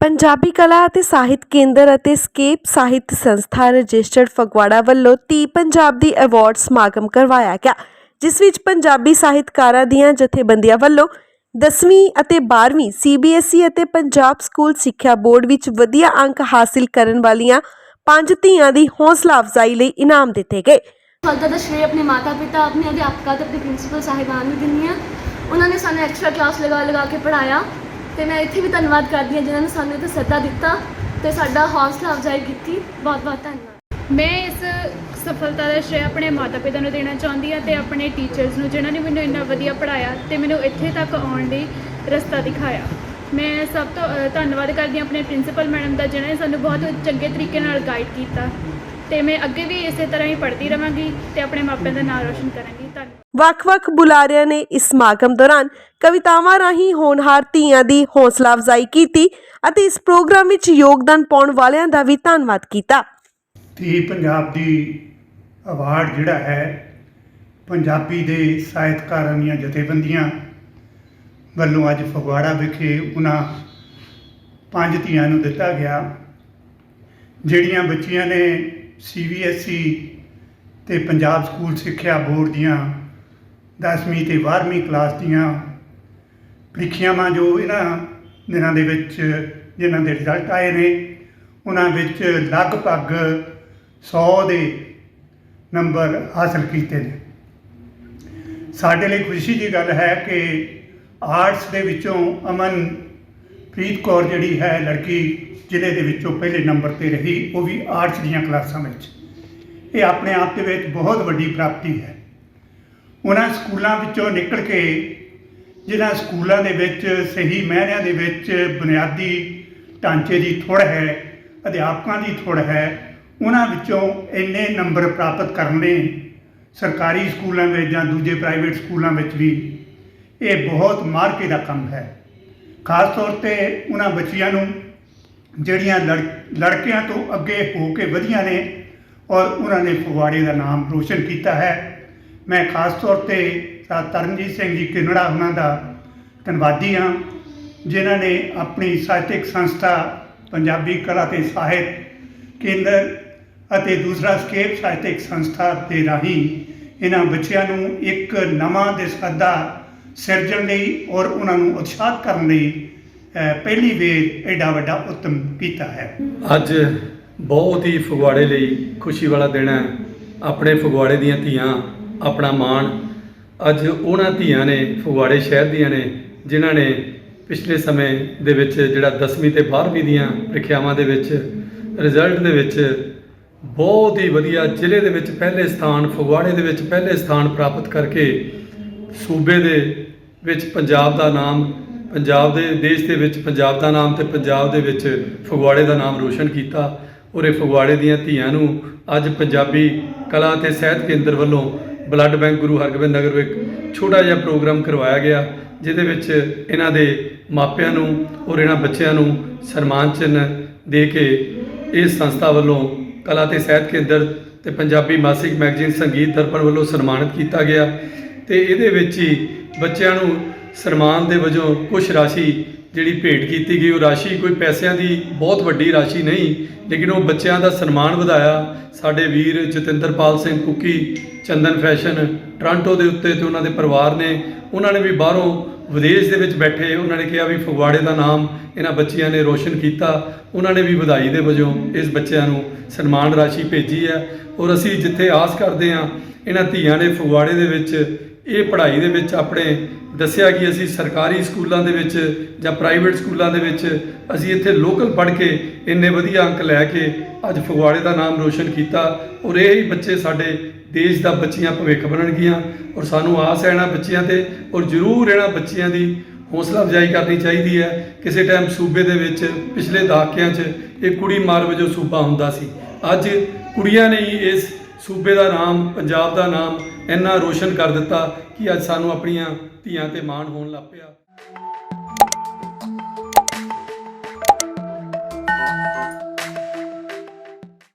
ਪੰਜਾਬੀ ਕਲਾ ਅਤੇ ਸਾਹਿਤ ਕੇਂਦਰ ਅਤੇ ਸਕੇਪ ਸਾਹਿਤ ਸੰਸਥਾ ਰਜਿਸਟਰਡ ਫਗਵਾੜਾ ਵੱਲੋਂ ਤੀ ਪੰਜਾਬ ਦੀ ਅਵਾਰਡ ਸਮਾਗਮ ਕਰਵਾਇਆ ਗਿਆ, ਜਿਸ ਵਿੱਚ ਪੰਜਾਬੀ ਸਾਹਿਤਕਾਰਾਂ ਦੀਆਂ ਜਥੇਬੰਦੀਆਂ ਵੱਲੋਂ 10ਵੀਂ ਅਤੇ 12ਵੀਂ ਸੀਬੀਐਸਈ ਅਤੇ ਪੰਜਾਬ ਸਕੂਲ ਸਿੱਖਿਆ ਬੋਰਡ ਵਿੱਚ ਵਧੀਆ ਅੰਕ ਹਾਸਿਲ ਕਰਨ ਵਾਲੀਆਂ ਪੰਜ ਧੀਆਂ ਦੀ ਹੌਸਲਾ ਅਫਜ਼ਾਈ ਲਈ ਇਨਾਮ ਦਿੱਤੇ ਗਏ। ਸਫਲਤਾ ਦਾ ਸ਼੍ਰੇ ਆਪਣੇ ਮਾਤਾ ਪਿਤਾ ਆਪਣੇ ਅਧਿਆਪਕਾਂ ਤੇ ਆਪਣੇ ਪ੍ਰਿੰਸੀਪਲ ਸਾਹਿਬਾਨ ਨੂੰ ਦਿੰਦੀ ਹਾਂ। ਉਹਨਾਂ ਨੇ ਸਾਨੂੰ ਐਕਸਟਰਾ ਕਲਾਸ ਲਗਾ ਲਗਾ ਕੇ ਪੜਾਇਆ ਤੇ ਮੈਂ ਇੱਥੇ ਵੀ ਧੰਨਵਾਦ ਕਰਦੀ ਹਾਂ ਜਿਨ੍ਹਾਂ ਨੇ ਸਾਨੂੰ ਇੱਥੇ ਸੱਦਾ ਦਿੱਤਾ ਤੇ ਸਾਡਾ ਹੌਸਲਾ ਅਫਜ਼ਾਈ ਕੀਤੀ। ਬਹੁਤ ਬਹੁਤ ਧੰਨਵਾਦ। ਮੈਂ ਇਸ ਸਫਲਤਾ ਦਾ ਸ਼੍ਰੇਅ ਆਪਣੇ ਮਾਤਾ-ਪਿਤਾ ਨੂੰ ਦੇਣਾ ਚਾਹੁੰਦੀ ਹਾਂ ਤੇ ਆਪਣੇ ਟੀਚਰਸ ਨੂੰ, ਜਿਨ੍ਹਾਂ ਨੇ ਮੈਨੂੰ ਇੰਨਾ ਵਧੀਆ ਪੜਾਇਆ ਤੇ ਮੈਨੂੰ ਇੱਥੇ ਤੱਕ ਆਉਣ ਲਈ ਰਸਤਾ ਦਿਖਾਇਆ। ਮੈਂ ਸਭ ਤੋਂ ਧੰਨਵਾਦ ਕਰਦੀ ਹਾਂ ਆਪਣੇ ਪ੍ਰਿੰਸੀਪਲ ਮੈਡਮ ਦਾ, ਜਿਨ੍ਹਾਂ ਨੇ ਸਾਨੂੰ ਬਹੁਤ ਚੰਗੇ ਤਰੀਕੇ ਨਾਲ ਗਾਈਡ ਕੀਤਾ। ਤੇ ਮੈਂ ਅੱਗੇ ਵੀ ਇਸੇ ਤਰ੍ਹਾਂ ਹੀ ਪੜ੍ਹਦੀ ਰਵਾਂਗੀ ਤੇ ਆਪਣੇ ਮਾਪਿਆਂ ਦਾ ਨਾਮ ਰੋਸ਼ਨ ਕਰਾਂਗੀ। ਧੰਨਵਾਦ। ਵੱਖ-ਵੱਖ ਬੁਲਾਰਿਆਂ ਨੇ ਇਸ ਸਮਾਗਮ ਦੌਰਾਨ ਕਵਿਤਾਵਾਂ ਰਾਹੀਂ ਹੋਣਹਾਰ ਧੀਆਂ ਦੀ ਹੌਸਲਾ ਅਫਜ਼ਾਈ ਕੀਤੀ ਅਤੇ ਇਸ ਪ੍ਰੋਗਰਾਮ ਵਿੱਚ ਯੋਗਦਾਨ ਪਾਉਣ ਵਾਲਿਆਂ ਦਾ ਵੀ ਧੰਨਵਾਦ ਕੀਤਾ। ਧੀ ਪੰਜਾਬ ਦੀ ਅਵਾਰਡ ਜਿਹੜਾ ਹੈ ਪੰਜਾਬੀ ਦੇ ਸਾਹਿਤਕਾਰਾਂ ਦੀਆਂ ਜਥੇਬੰਦੀਆਂ ਵੱਲੋਂ ਅੱਜ ਫਗਵਾੜਾ ਵਿਖੇ ਉਹਨਾਂ ਪੰਜ ਧੀਆਂ ਨੂੰ ਦਿੱਤਾ ਗਿਆ ਜਿਹੜੀਆਂ ਬੱਚੀਆਂ ਨੇ ਸੀਬੀਐਸਈ ਤੇ ਪੰਜਾਬ ਸਕੂਲ ਸਿੱਖਿਆ ਬੋਰਡ ਦੀਆਂ 10ਵੀਂ ਤੇ 12ਵੀਂ ਕਲਾਸ ਦੀਆਂ ਪ੍ਰੀਖਿਆਵਾਂ ਜੋ ਇਹਨਾਂ ਦਿਨਾਂ ਦੇ ਵਿੱਚ ਜਿਨ੍ਹਾਂ ਦੇ ਰਿਜ਼ਲਟ ਆਏ ਨੇ, ਉਹਨਾਂ ਵਿੱਚ ਲਗਭਗ 100 ਦੇ ਨੰਬਰ ਹਾਸਲ ਕੀਤੇ ਨੇ। ਸਾਡੇ ਲਈ ਖੁਸ਼ੀ ਦੀ ਗੱਲ ਹੈ ਕਿ ਆਰਟਸ ਦੇ ਵਿੱਚੋਂ ਅਮਨ ਪ੍ਰੀਤ ਕੌਰ ਜਿਹੜੀ ਹੈ, ਲੜਕੀ ਜ਼ਿਲ੍ਹੇ ਦੇ ਵਿੱਚੋਂ ਪਹਿਲੇ ਨੰਬਰ ਤੇ ਰਹੀ ਉਹ ਵੀ ਆਰਟਸ ਦੀਆਂ ਕਲਾਸਾਂ ਵਿੱਚ। ਇਹ ਆਪਣੇ ਆਪ ਦੇ ਵਿੱਚ ਬਹੁਤ ਵੱਡੀ ਪ੍ਰਾਪਤੀ ਹੈ। ਉਹਨਾਂ ਸਕੂਲਾਂ ਵਿੱਚੋਂ ਨਿਕਲ ਕੇ ਜਿਨ੍ਹਾਂ ਸਕੂਲਾਂ ਦੇ ਵਿੱਚ ਸਹੀ ਮਾਇਨਿਆਂ ਦੇ ਵਿੱਚ ਬੁਨਿਆਦੀ ਢਾਂਚੇ ਦੀ ਥੋੜ੍ਹ ਹੈ, ਅਧਿਆਪਕਾਂ ਦੀ ਥੋੜ੍ਹ ਹੈ, ਉਹਨਾਂ ਵਿੱਚੋਂ ਇੰਨੇ ਨੰਬਰ ਪ੍ਰਾਪਤ ਕਰਨੇ ਸਰਕਾਰੀ ਸਕੂਲਾਂ ਵਿੱਚ ਜਾਂ ਦੂਜੇ ਪ੍ਰਾਈਵੇਟ ਸਕੂਲਾਂ ਵਿੱਚ ਵੀ ਇਹ ਬਹੁਤ ਮਾਰਕੇ ਦਾ ਕੰਮ ਹੈ। ਖਾਸ ਤੌਰ ਤੇ ਉਹਨਾਂ ਬੱਚਿਆਂ ਨੂੰ ਜਿਹੜੀਆਂ ਲੜ- ਲੜਕਿਆਂ ਤੋਂ ਅੱਗੇ ਹੋ ਕੇ ਵਧੀਆਂ ਨੇ ਔਰ ਉਹਨਾਂ ਨੇ ਫਗਵਾੜੇ ਦਾ ਨਾਮ ਰੋਸ਼ਨ ਕੀਤਾ ਹੈ। ਮੈਂ ਖਾਸ ਤੌਰ ਤੇ ਸਰ ਤਰਨਜੀਤ ਸਿੰਘ ਜੀ ਕਿਨੜਾ ਉਹਨਾਂ ਦਾ ਧੰਨਵਾਦੀ ਹਾਂ, ਜਿਨ੍ਹਾਂ ਨੇ ਆਪਣੀ ਸਾਹਿਤਿਕ ਸੰਸਥਾ ਪੰਜਾਬੀ ਕਲਾ ਤੇ ਸਾਹਿਤ ਕੇਂਦਰ ਅਤੇ ਦੂਸਰਾ ਸਕੇਪ ਸਾਹਿਤਿਕ ਸੰਸਥਾ ਦੇ ਰਾਹੀਂ ਇਹਨਾਂ ਬੱਚਿਆਂ ਨੂੰ ਇੱਕ ਨਵਾਂ ਦਿਸ਼ਾ ਦਾ ਸਿਰਜਣ ਲਈ ਔਰ ਉਹਨਾਂ ਨੂੰ ਉਤਸ਼ਾਹਿਤ ਕਰਨ ਲਈ ਪਹਿਲੀ ਵੇਰ ਐਡਾ ਵੱਡਾ ਉਦਮ ਕੀਤਾ ਹੈ। ਅੱਜ ਬਹੁਤ ਹੀ ਫਗਵਾੜੇ ਲਈ ਖੁਸ਼ੀ ਵਾਲਾ ਦਿਨ ਹੈ। ਆਪਣੇ ਫਗਵਾੜੇ ਦੀਆਂ ਧੀਆਂ, ਆਪਣਾ ਮਾਣ। ਅੱਜ ਉਹਨਾਂ ਧੀਆਂ ਨੇ, ਫਗਵਾੜੇ ਸ਼ਹਿਰ ਦੀਆਂ ਨੇ, ਜਿਨ੍ਹਾਂ ਨੇ ਪਿਛਲੇ ਸਮੇਂ ਦੇ ਵਿੱਚ ਜਿਹੜਾ 10ਵੀਂ ਤੇ 12ਵੀਂ ਦੀਆਂ ਪ੍ਰੀਖਿਆਵਾਂ ਦੇ ਵਿੱਚ ਰਿਜ਼ਲਟ ਦੇ ਵਿੱਚ ਬਹੁਤ ਹੀ ਵਧੀਆ ਜ਼ਿਲ੍ਹੇ ਦੇ ਵਿੱਚ ਪਹਿਲੇ ਸਥਾਨ, ਫਗਵਾੜੇ ਦੇ ਵਿੱਚ ਪਹਿਲੇ ਸਥਾਨ ਪ੍ਰਾਪਤ ਕਰਕੇ ਸੂਬੇ ਦੇ ਵਿੱਚ ਪੰਜਾਬ ਦਾ ਨਾਮ ਪੰਜਾਬ ਦੇ ਦੇਸ਼ ਦੇ ਵਿੱਚ ਪੰਜਾਬ ਦਾ ਨਾਮ ਤੇ ਪੰਜਾਬ ਦੇ ਵਿੱਚ ਫਗਵਾੜੇ ਦਾ ਨਾਮ ਰੋਸ਼ਨ ਕੀਤਾ। ਔਰ ਇਹ ਫਗਵਾੜੇ ਦੀਆਂ ਧੀਆਂ ਨੂੰ ਅੱਜ ਪੰਜਾਬੀ ਕਲਾ ਤੇ ਸਾਹਿਤ ਕੇਂਦਰ ਵੱਲੋਂ ਬਲੱਡ ਬੈਂਕ ਗੁਰੂ ਹਰਗੋਬਿੰਦ ਨਗਰ ਵਿੱਚ ਛੋਟਾ ਜਿਹਾ ਪ੍ਰੋਗਰਾਮ ਕਰਵਾਇਆ ਗਿਆ, ਜਿਹਦੇ ਵਿੱਚ ਇਹਨਾਂ ਦੇ ਮਾਪਿਆਂ ਨੂੰ ਔਰ ਇਹਨਾਂ ਬੱਚਿਆਂ ਨੂੰ ਸਨਮਾਨ ਚਿੰਨ੍ਹ ਦੇ ਕੇ ਇਸ ਸੰਸਥਾ ਵੱਲੋਂ ਕਲਾ ਤੇ ਸਾਹਿਤ ਕੇਂਦਰ ਤੇ ਪੰਜਾਬੀ ਮਾਸਿਕ ਮੈਗਜ਼ੀਨ ਸੰਗੀਤ ਦਰਪਣ ਵੱਲੋਂ ਸਨਮਾਨਿਤ ਕੀਤਾ ਗਿਆ। ਤੇ ਇਹਦੇ ਵਿੱਚ ਹੀ ਬੱਚਿਆਂ ਨੂੰ ਸਨਮਾਨ ਦੇ ਵਜੋਂ ਕੁਝ ਰਾਸ਼ੀ ਜਿਹੜੀ ਭੇਟ ਕੀਤੀ ਗਈ, ਉਹ ਰਾਸ਼ੀ ਕੋਈ ਪੈਸਿਆਂ ਦੀ ਬਹੁਤ ਵੱਡੀ ਰਾਸ਼ੀ ਨਹੀਂ, ਲੇਕਿਨ ਉਹ ਬੱਚਿਆਂ ਦਾ ਸਨਮਾਨ ਵਧਾਇਆ। ਸਾਡੇ ਵੀਰ ਜਤਿੰਦਰਪਾਲ ਸਿੰਘ ਕੁੱਕੀ, ਚੰਦਨ ਫੈਸ਼ਨ, ਟ੍ਰਾਂਟੋ ਦੇ ਉੱਤੇ ਤੇ ਉਹਨਾਂ ਦੇ ਪਰਿਵਾਰ ਨੇ, ਉਹਨਾਂ ਨੇ ਵੀ ਬਾਹਰੋਂ ਵਿਦੇਸ਼ ਦੇ ਵਿੱਚ ਬੈਠੇ, ਉਹਨਾਂ ਨੇ ਕਿਹਾ ਵੀ ਫਗਵਾੜੇ ਦਾ ਨਾਮ ਇਹਨਾਂ ਬੱਚਿਆਂ ਨੇ ਰੋਸ਼ਨ ਕੀਤਾ। ਉਹਨਾਂ ਨੇ ਵੀ ਵਧਾਈ ਦੇ ਵਜੋਂ ਇਸ ਬੱਚਿਆਂ ਨੂੰ ਸਨਮਾਨ ਰਾਸ਼ੀ ਭੇਜੀ ਹੈ। ਔਰ ਅਸੀਂ ਜਿੱਥੇ ਆਸ ਕਰਦੇ ਹਾਂ, ਇਹਨਾਂ ਧੀਆਂ ਨੇ ਫਗਵਾੜੇ ਦੇ ਵਿੱਚ ਇਹ ਪੜ੍ਹਾਈ ਦੇ ਵਿੱਚ ਆਪਣੇ ਦੱਸਿਆ ਕਿ ਅਸੀਂ ਸਰਕਾਰੀ ਸਕੂਲਾਂ ਦੇ ਵਿੱਚ ਜਾਂ ਪ੍ਰਾਈਵੇਟ ਸਕੂਲਾਂ ਦੇ ਵਿੱਚ ਅਸੀਂ ਇੱਥੇ ਲੋਕਲ ਪੜ੍ਹ ਕੇ ਇੰਨੇ ਵਧੀਆ ਅੰਕ ਲੈ ਕੇ ਅੱਜ ਫਗਵਾੜੇ ਦਾ ਨਾਮ ਰੋਸ਼ਨ ਕੀਤਾ ਔਰ ਇਹ ਹੀ ਬੱਚੇ ਸਾਡੇ ਦੇਸ਼ ਦਾ ਬੱਚੀਆਂ ਭਵਿੱਖ ਬਣਨਗੀਆਂ ਔਰ ਸਾਨੂੰ ਆਸ ਹੈ ਇਹਨਾਂ ਬੱਚਿਆਂ ਤੇ ਔਰ ਜ਼ਰੂਰ ਇਹਨਾਂ ਬੱਚਿਆਂ ਦੀ ਹੌਸਲਾ ਅਫਜ਼ਾਈ ਕਰਨੀ ਚਾਹੀਦੀ ਹੈ। ਕਿਸੇ ਟਾਈਮ ਸੂਬੇ ਦੇ ਵਿੱਚ ਪਿਛਲੇ ਦਹਾਕਿਆਂ 'ਚ ਇਹ ਕੁੜੀ ਮਾਰ ਵਜੋਂ ਸੂਬਾ ਹੁੰਦਾ ਸੀ। ਅੱਜ ਕੁੜੀਆਂ ਨੇ ਹੀ ਇਸ ਸੂਬੇ ਦਾ ਨਾਮ, ਪੰਜਾਬ ਦਾ ਨਾਮ ਇੰਨਾ ਰੋਸ਼ਨ ਕਰ ਦਿੱਤਾ ਕਿ ਅੱਜ ਸਾਨੂੰ ਆਪਣੀਆਂ ਧੀਆਂ ਤੇ ਮਾਣ ਹੋਣ ਲੱਗ ਪਿਆ।